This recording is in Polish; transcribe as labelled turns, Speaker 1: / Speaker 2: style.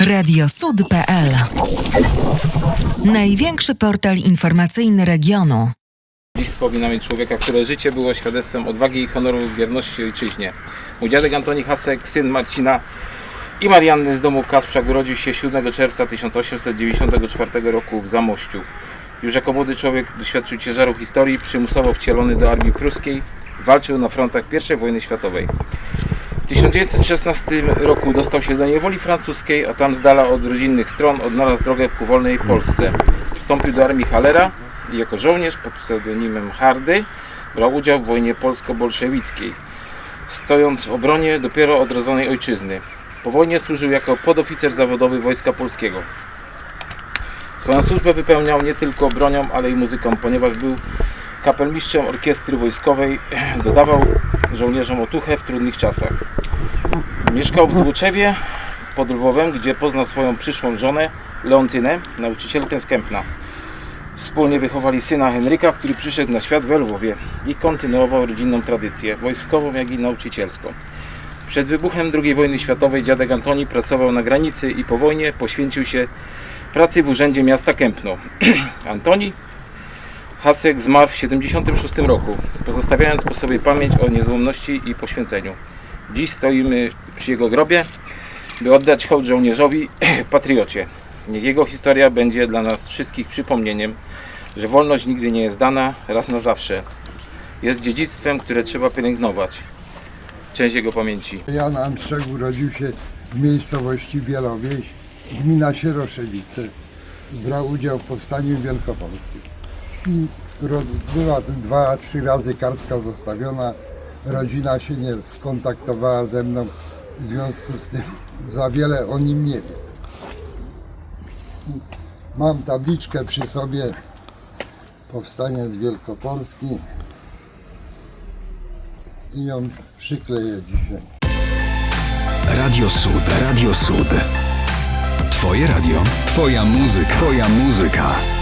Speaker 1: Radiosud.pl Największy portal informacyjny regionu.
Speaker 2: Dziś wspominamy człowieka, które życie było świadectwem odwagi i honoru w wierności ojczyźnie. Mój dziadek Antoni Hasek, syn Marcina i Marianny z domu Kasprzak urodził się 7 czerwca 1894 roku w Zamościu. Już jako młody człowiek doświadczył ciężaru historii, przymusowo wcielony do armii pruskiej, walczył na frontach I wojny światowej. W 1916 roku dostał się do niewoli francuskiej, a tam z dala od rodzinnych stron odnalazł drogę ku wolnej Polsce. Wstąpił do armii Halera i jako żołnierz pod pseudonimem Hardy brał udział w wojnie polsko-bolszewickiej, stojąc w obronie dopiero odrodzonej ojczyzny. Po wojnie służył jako podoficer zawodowy Wojska Polskiego. Swoją służbę wypełniał nie tylko bronią, ale i muzyką, ponieważ był kapelmistrzem orkiestry wojskowej, dodawał żołnierzom otuchę w trudnych czasach. Mieszkał w Złoczewie pod Lwowem, gdzie poznał swoją przyszłą żonę Leontynę, nauczycielkę z Kępna. Wspólnie wychowali syna Henryka, który przyszedł na świat we Lwowie i kontynuował rodzinną tradycję, wojskową jak i nauczycielską. Przed wybuchem II wojny światowej dziadek Antoni pracował na granicy i po wojnie poświęcił się pracy w urzędzie miasta Kępno. Antoni Hasek zmarł w 76 roku, pozostawiając po sobie pamięć o niezłomności i poświęceniu. Dziś stoimy przy jego grobie, by oddać hołd żołnierzowi, patriocie. Niech jego historia będzie dla nas wszystkich przypomnieniem, że wolność nigdy nie jest dana raz na zawsze. Jest dziedzictwem, które trzeba pielęgnować. Część jego pamięci.
Speaker 3: Jan Antrzek urodził się w miejscowości Wielowieś, gmina Sieroszewice. Brał udział w powstaniu wielkopolskim. I była tu dwa, trzy razy kartka zostawiona. Rodzina się nie skontaktowała ze mną, w związku z tym za wiele o nim nie wiem. Mam tabliczkę przy sobie Powstanie z Wielkopolski i ją przykleję dzisiaj.
Speaker 4: Radio Sud. Radio Sud. Twoje radio. Twoja muzyka. Twoja muzyka.